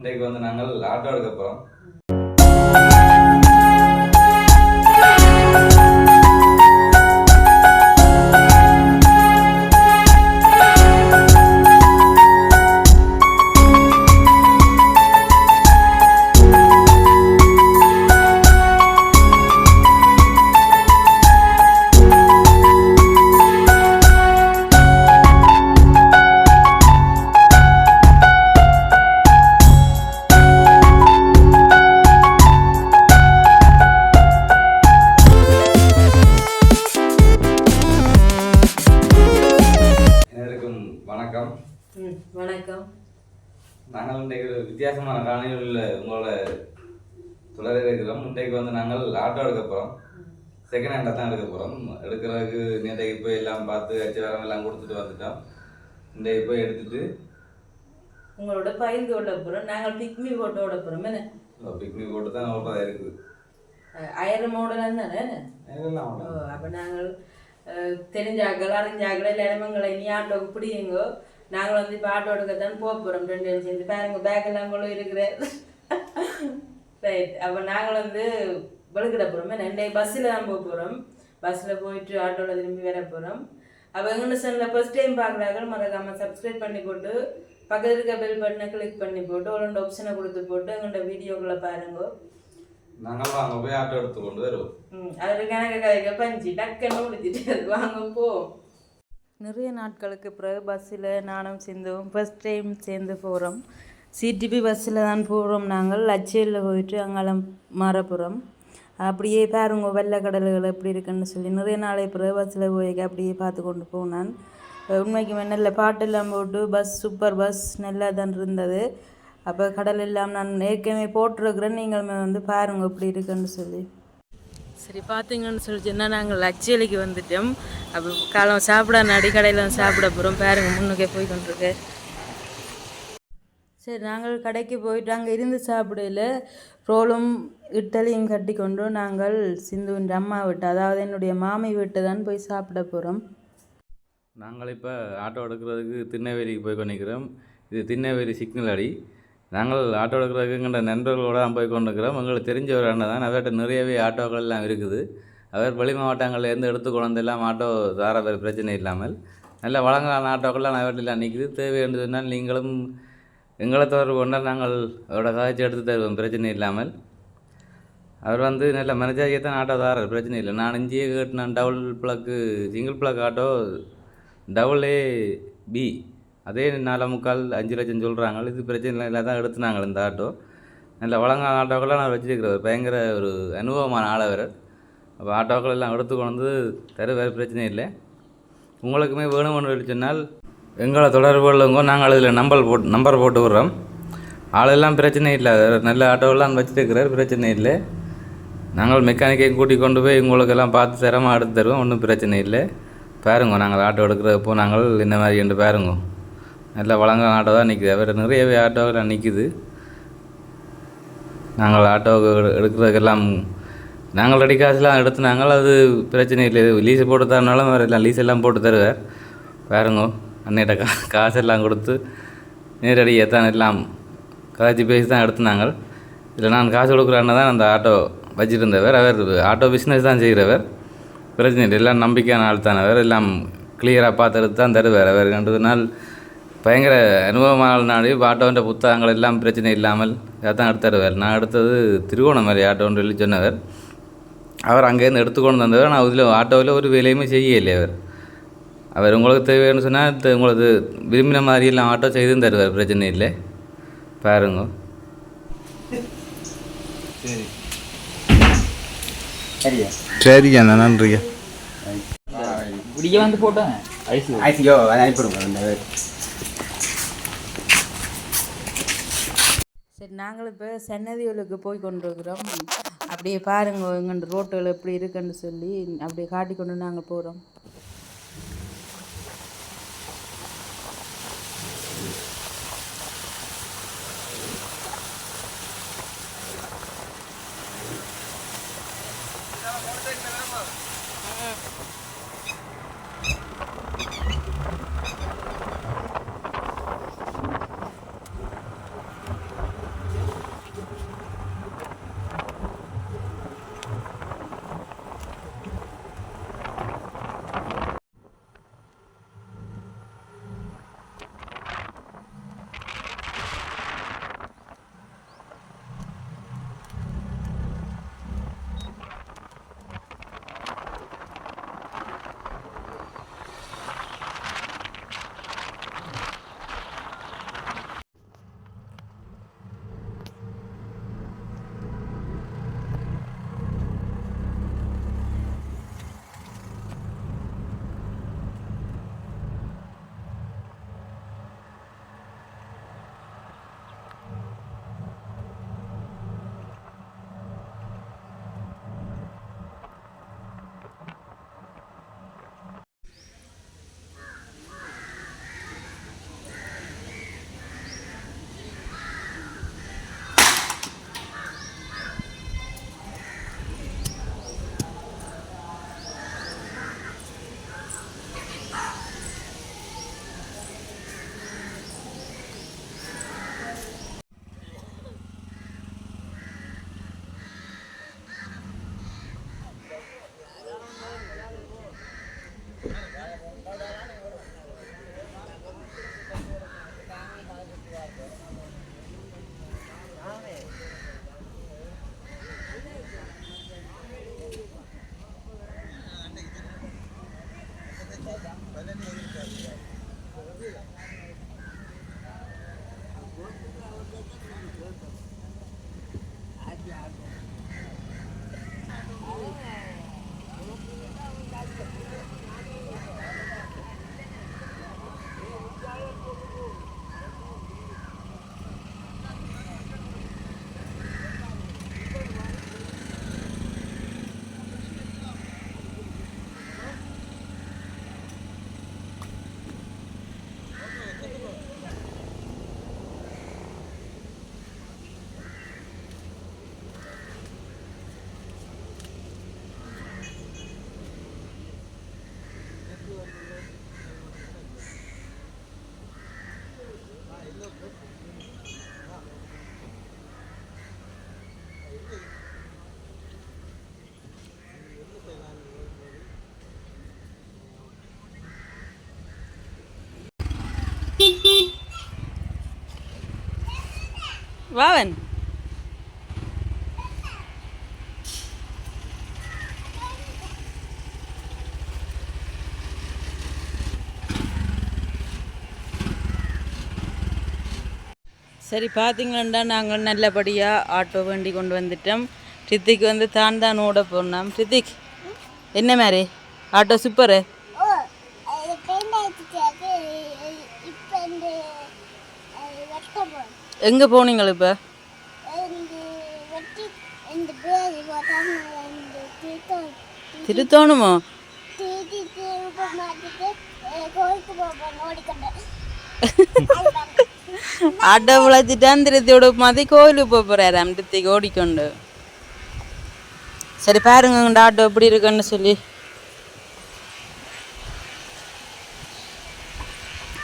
இன்றைக்கு வந்து நாங்கள் ஆட்டோ எடுக்க போகிறோம் வணக்கம் ம் வணக்கம். நாங்கள் இன்றைக்கு ஒரு வித்தியாசமான காணொலியில் உங்களோட தொடர இருக்கிறோம். இன்றைக்கு வந்து நாங்கள் ஆட்டோ எடுக்க போகிறோம் செகண்ட் ஹேண்டாக தான் எடுக்க போகிறோம் எடுக்கிறதுக்கு நேற்றைக்கு போய் எல்லாம் பார்த்து அச்சு வரம் எல்லாம் கொடுத்துட்டு வந்துட்டோம். இன்றைக்கு போய் எடுத்துட்டு உங்களோட பயிர்ந்து ஓட்ட போகிறோம் நாங்கள் பிக்மி போட்டு ஓட போகிறோம் என்ன? பிக்னிக் போட்டு தான் ஓடுறதா இருக்குது. அஹ் ஆயிரம் மாடல் தானே அப்போ நாங்கள் தெரிஞ்சாக்கள் அறிஞ்சாக்கள் இல்லை இடமங்களை நீ ஆட்டோக்கு பிடிங்கோ நாங்கள் வந்து இப்போ ஆட்டோ எடுக்க தான் போக போகிறோம் ரெண்டு பேரும் சேர்ந்து. பாருங்க பேக் கூட இருக்கிற. ரைட் அப்போ நாங்கள் வந்து வெளுக்கிட போகிறோம் ரெண்டே பஸ்ஸில் தான் போக போகிறோம் பஸ்ஸில் போயிட்டு ஆட்டோவில் திரும்பி வர போகிறோம் அப்போ எங்கள் சேனலில் ஃபர்ஸ்ட் டைம் பார்க்குறாங்க மறக்காமல் சப்ஸ்கிரைப் பண்ணி போட்டு பக்கத்தில் இருக்க பெல் பட்டனை கிளிக் பண்ணி போட்டு ஒரு ரெண்டு ஆப்ஷனை கொடுத்து போட்டு எங்கள்கிட்ட வீடியோக்களை பாருங்க. நாங்கள் வாங்க போய் ஆட்டோ எடுத்து கொண்டு வருவோம். ம் அதில் கணக்கு கதைக்க பஞ்சு டக்குன்னு முடிச்சிட்டு வாங்க போ. நிறைய நாட்களுக்கு பிறகு பஸ்ஸில் நானும் சேர்ந்தோம் ஃபஸ்ட் டைம் சேர்ந்து போகிறோம் சிடிபி பஸ்ஸில் தான் போகிறோம் நாங்கள். லட்சியில் போயிட்டு அங்காலம் மாறப்புறோம் அப்படியே பாருங்க வெள்ளை கடல்கள் எப்படி இருக்குன்னு சொல்லி. நிறைய நாளை பிறகு பஸ்ஸில் போய் அப்படியே பார்த்து கொண்டு போனான். உண்மைக்கு நல்ல பாட்டெல்லாம் போட்டு பஸ் சூப்பர் பஸ் நல்லா தான் இருந்தது. அப்போ கடல் எல்லாம் நான் ஏற்கனவே போட்டிருக்கிறேன். நீங்களுமே வந்து பாருங்க எப்படி இருக்குன்னு சொல்லி. சரி பார்த்தீங்கன்னு சொல்லி சொன்னால் நாங்கள் லட்சியலிக்கு வந்துட்டோம். அப்போ காலம் சாப்பிட நடி கடையில் சாப்பிட போகிறோம் பாருங்க முன்னுக்கே போய் கொண்டிருக்கு சரி நாங்கள் கடைக்கு போயிட்டு அங்கே இருந்து சாப்பிடல. ரோலும் இட்டலியும் கட்டி கொண்டு நாங்கள் சிந்துவின் அம்மா வீட்டு அதாவது என்னுடைய மாமி வீட்டு தான் போய் சாப்பிட போகிறோம் நாங்கள் இப்போ ஆட்டோ எடுக்கிறதுக்கு திருநெல்வேலிக்கு போய் கொண்டிருக்கிறோம் இது திருநெல்வேலி சிக்னல் அடி. நாங்கள் ஆட்டோ எடுக்கிறதுக்கு எங்கள்ட நண்பர்களோடு தான் போய் கொண்டிருக்கிறோம். எங்களுக்கு தெரிஞ்ச ஒரு அண்ணன் தான். அவர்கிட்ட நிறையவே ஆட்டோக்கள் எல்லாம் இருக்குது. அவர் வெளி மாவட்டங்கள்லேருந்து எடுத்து கொண்டு எல்லாம் ஆட்டோ தார பிரச்சனை இல்லாமல் நல்ல வழங்கலான ஆட்டோக்கள்லாம் அவர்கிட்டலாம் நிற்குது. தேவை என்று சொன்னால் நீங்களும் எங்களை தொடர்பு கொண்டால் நாங்கள் அவரோட காய்ச்சி எடுத்து தருவோம். பிரச்சனை இல்லாமல். அவர் வந்து நல்ல மனஜாரியை தான் ஆட்டோ தாரார் பிரச்சனை இல்லை. நான் இஞ்சியே கேட்டினேன் double plug single plug auto double A B அதே நாலே முக்கால் அஞ்சு லட்சம் சொல்கிறாங்க இது பிரச்சனை இல்லை தான் எடுத்துனாங்க இந்த ஆட்டோ. நல்ல வழங்கான ஆட்டோக்கெல்லாம் நான் வச்சுருக்கிறவர் பயங்கர ஒரு அனுபவமான ஆளவர் அப்போ ஆட்டோக்கள் எல்லாம் எடுத்து கொண்டு வந்து தர வேறு பிரச்சனை இல்லை. உங்களுக்குமே வேணும்னு சொல்லி சொன்னால் எங்களை தொடர்பு கொள்ளுங்க நாங்கள் அதில் நம்பர் போட்டு நம்பர் போட்டு விட்றோம். ஆளெல்லாம் பிரச்சனை இல்லை. நல்ல ஆட்டோவெல்லாம் வச்சுருக்கிறார் பிரச்சனை இல்லை. நாங்கள் மெக்கானிக்கையும் கூட்டி கொண்டு போய் உங்களுக்கெல்லாம் பார்த்து சிரமம் எடுத்து தருவோம் ஒன்றும் பிரச்சனை இல்லை. பாருங்க நாங்கள் ஆட்டோ எடுக்கிறப்போ நாங்கள் இந்த மாதிரி என்று பாருங்க. நல்ல வழங்க ஆட்டோ தான் நிற்குது வேறு நிறையவே ஆட்டோவெல்லாம் நிற்குது நாங்கள் ஆட்டோ எடுக்கிறதுக்கெல்லாம் நாங்கள் ரெடி காசுலாம் எடுத்து நாங்கள் அது பிரச்சனை இல்லை. லீஸ் போட்டு தரனாலும் வேறு எல்லாம் லீஸ் எல்லாம் போட்டு தருவார். பாருங்க அன்னையிட்ட கா காசெல்லாம் கொடுத்து நேரடியாக தான் எல்லாம் கதாச்சி பேசி தான் எடுத்துனாங்க இதில் நான் காசு கொடுக்குற அண்ணன் தான் அந்த ஆட்டோ வச்சுருந்தவர். அவர் ஆட்டோ பிஸ்னஸ் தான் செய்கிறவர். பிரச்சனை இல்லை. எல்லாம் நம்பிக்கையான ஆள் தானவர் எல்லாம் கிளியராக பார்த்து எடுத்து தான் தருவார். அவர் ரெண்டு நாள் பயங்கர அனுபவமான நாடு. ஆட்டோன்ற புத்தகங்கள் எல்லாம் பிரச்சனை இல்லாமல் தான் எடுத்து தருவார் நான் எடுத்தது திருவோணமலை ஆட்டோன்னு சொல்லி சொன்னவர். அவர் அங்கேருந்து எடுத்துக்கொண்டு வந்தவர். நான் இதில் ஆட்டோவில் ஒரு வேலையுமே செய்யலை அவர். அவர் உங்களுக்கு தேவைன்னு சொன்னால் உங்களுக்கு விரும்பின மாதிரி எல்லாம் ஆட்டோ செய்தும் தருவார். பிரச்சனை இல்லை. பாருங்க. சரியா நன்றியா விடிய வந்து போட்டேன். ஐசி ஐசியோ அனுப்பிடுங்க சரி இப்போ சென்னதியூலுக்கு போய் கொண்டிருக்கிறோம். அப்படியே பாருங்க எங்கள் ரோட்டுகள் எப்படி இருக்குன்னு சொல்லி அப்படியே காட்டி கொண்டு நாங்கள் போகிறோம் வாவன் சரி பார்த்தீங்களா நாங்கள் நல்லபடியாக ஆட்டோ வண்டி கொண்டு வந்துட்டோம். ரித்திக் வந்து தான் தான் ஓட போனோம். ரித்திக் என்ன மாதிரி? ஆட்டோ சூப்பரு ஓ அது பெயிண்ட் ஆயிடுச்சு இப்போ இந்த வெட்ட போகிறோம் எங்கே போனீங்களா இப்போ? திருத்தோணுமோ? ஆட்டோ விளைச்சிட்டான் திருத்தியோட மாதிரி கோயிலுக்கு போக போகிறாராம் ரித்திக் ஓடிக்கொண்டு. சரி பாருங்க ஆட்டோ எப்படி இருக்குன்னு சொல்லி.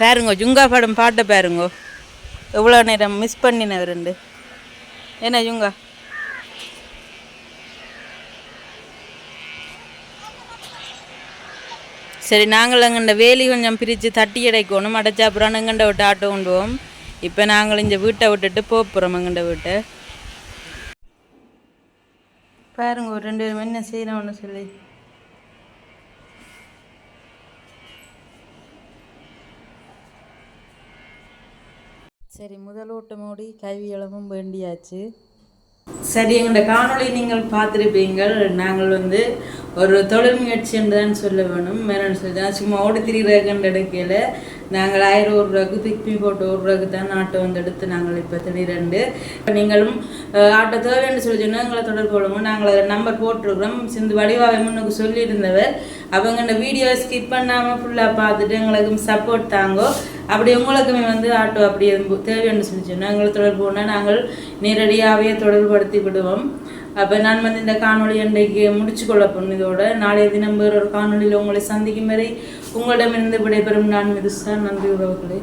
பாருங்க ஜுங்கா படம் பாட்டை பாருங்க. எவ்வளோ நேரம் மிஸ் பண்ணினவருண்டு என்ன ஜுங்கா சரி நாங்கள் எங்கண்ட வேலி கொஞ்சம் பிரித்து தட்டி அடைக்கணும் அடைச்சா அப்புறம் எங்கண்ட விட்டு ஆட்டோ கொண்டு போவோம். இப்போ நாங்கள் இந்த வீட்டை விட்டுட்டு போக போகிறோம் எங்கண்ட வீட்டை. பாருங்க ஒரு ரெண்டு மணி என்ன செய்யணும்னு சொல்லி. சரி முதலோட்டம் ஓடி கைவியளமும் வேண்டியாச்சு. சரி எங்களோட காணொளி நீங்கள் பார்த்துருப்பீங்கள். நாங்கள் வந்து ஒரு தொழில் முயற்சி என்றுதான் சொல்ல வேணும். மேலும் சொல்லி சும்மா ஓடி திரிகிறதுக்கு இடக்கையில் நாங்கள் ஆயிரம் ஒரு ரூபாய்க்கு பிக்மி போட்டு ஒரு ரூபாய்க்கு தான் ஆட்டோ வந்து எடுத்து நாங்கள் இப்போ திடீரெண்டு இப்போ நீங்களும் ஆட்டோ தேவைன்னு சொல்லி சொன்னால் எங்களை தொடர்பு கொள்ளுங்க. நாங்கள் அதில் நம்பர் போட்டிருக்கிறோம். சிந்து வடிவாவை முன்னுக்கு சொல்லியிருந்தவர். அவங்க இந்த வீடியோ ஸ்கிப் பண்ணாமல் ஃபுல்லாக பார்த்துட்டு எங்களுக்கு சப்போர்ட் தாங்கோ. அப்படி உங்களுக்குமே வந்து ஆட்டோ அப்படி எதுவும் தேவைன்னு சொல்லி சொன்னால் எங்களை தொடர்பு கொண்டால் நாங்கள் நேரடியாகவே தொடர்புபடுத்தி விடுவோம். அப்போ நான் வந்து இந்த காணொளி இன்றைக்கு முடிச்சு கொள்ள இதோட நாளைய தினம் வேறொரு காணொளியில் உங்களை சந்திக்கும் வரை உங்களிடமிருந்து விடைபெறும். நான் மிதுசா நன்றி உறவுகளே.